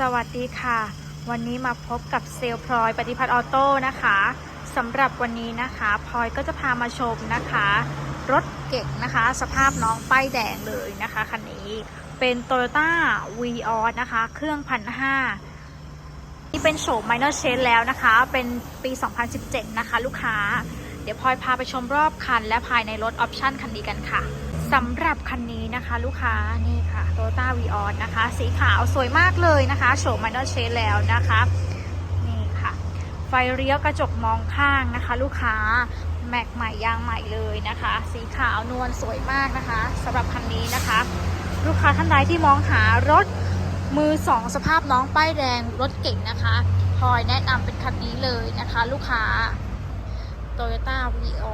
สวัสดีค่ะ วันนี้มาพบกับเซลลพลอยปฏิพัฒน์ออโต้นะคะสำหรับวันนี้นะคะพลอยก็จะพามาชมนะคะ รถเก่งนะคะ สภาพน้องป้ายแดงเลยนะคะคันนี้เป็น Toyota v ีออนะคะ เครื่องพันห้านี่เป็นโฉม minor change แล้วนะคะ เป็นปี 2017 นะคะ ลูกค้า เดี๋ยวพลอยพาไปชมรอบคันและภายในรถออปชั่นคันนี้กันค่ะ สำหรับคันนี้นะคะลูกค้านี่ค่ะ Toyota v ีออนะคะ สีขาวสวยมากเลยนะคะโฉม minor change แล้วนะคะนี่ค่ะ ไฟเลี้ยวกระจกมองข้างนะคะ ลูกค้าแม็กใหม่ยางใหม่เลยนะคะ สีขาวนวลสวยมากนะคะสำหรับคันนี้นะคะ ลูกค้าท่านใดที่มองหารถมือสองสภาพน้องป้ายแดงรถเก่งนะคะพลอยแนะนำเป็นคันนี้เลยนะคะ ลูกค้า Toyota v ีออ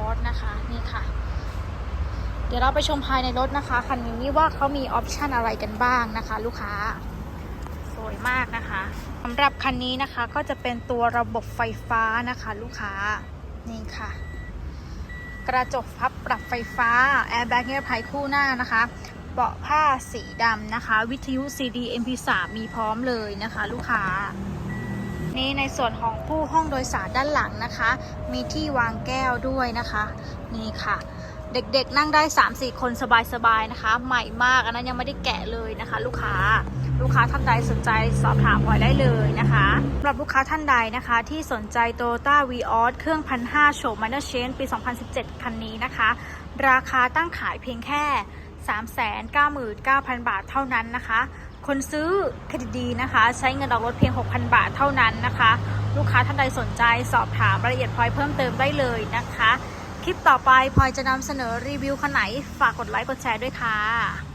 ดี๋ยวเราไปชมภายในรถนะคะ คันนี้ว่าเขามีออปชันอะไรกันบ้างนะคะ ลูกค้า สวยมากนะคะสำหรับคันนี้นะคะก็จะเป็นตัวระบบไฟฟ้านะคะ ลูกค้านี่ค่ะ กระจกพับปรับไฟฟ้าแอร์แบ็กเงียบภัยคู่หน้านะคะเบาะผ้าสีดำนะคะ วิทยุ CD MP3 มีพร้อมเลยนะคะ ลูกค้า นี่ในส่วนของผู้ห้องโดยสารด้านหลังนะคะ มีที่วางแก้วด้วยนะคะ นี่ค่ะ เด็กๆนั่งได้ 3-4 คนสบายๆนะคะ ใหม่มากอันนั้นยังไม่ได้แกะเลยนะคะ ลูกค้าลูกค้าท่านใดสนใจสอบถามพลอยได้เลยนะคะสำหรับลูกค้าท่านใดนะคะ ที่สนใจ Toyota v ีออเครื่องพันห้าโฉม Minor Change ปี 2017 คันนี้นะคะ ราคาตั้งขายเพียงแค่ 399,000 บาทเท่านั้นนะคะ คนซื้อเครดิตดีนะคะ ใช้เงินออกรถเพียง 6,000 บาทเท่านั้นนะคะ ลูกค้าท่านใดสนใจสอบถามรายละเอียดพลอยเพิ่มเติมได้เลยนะคะ คลิปต่อไปพลอยจะนำเสนอรีวิวคันไหน ฝากกดไลค์กดแชร์ด้วยค่ะ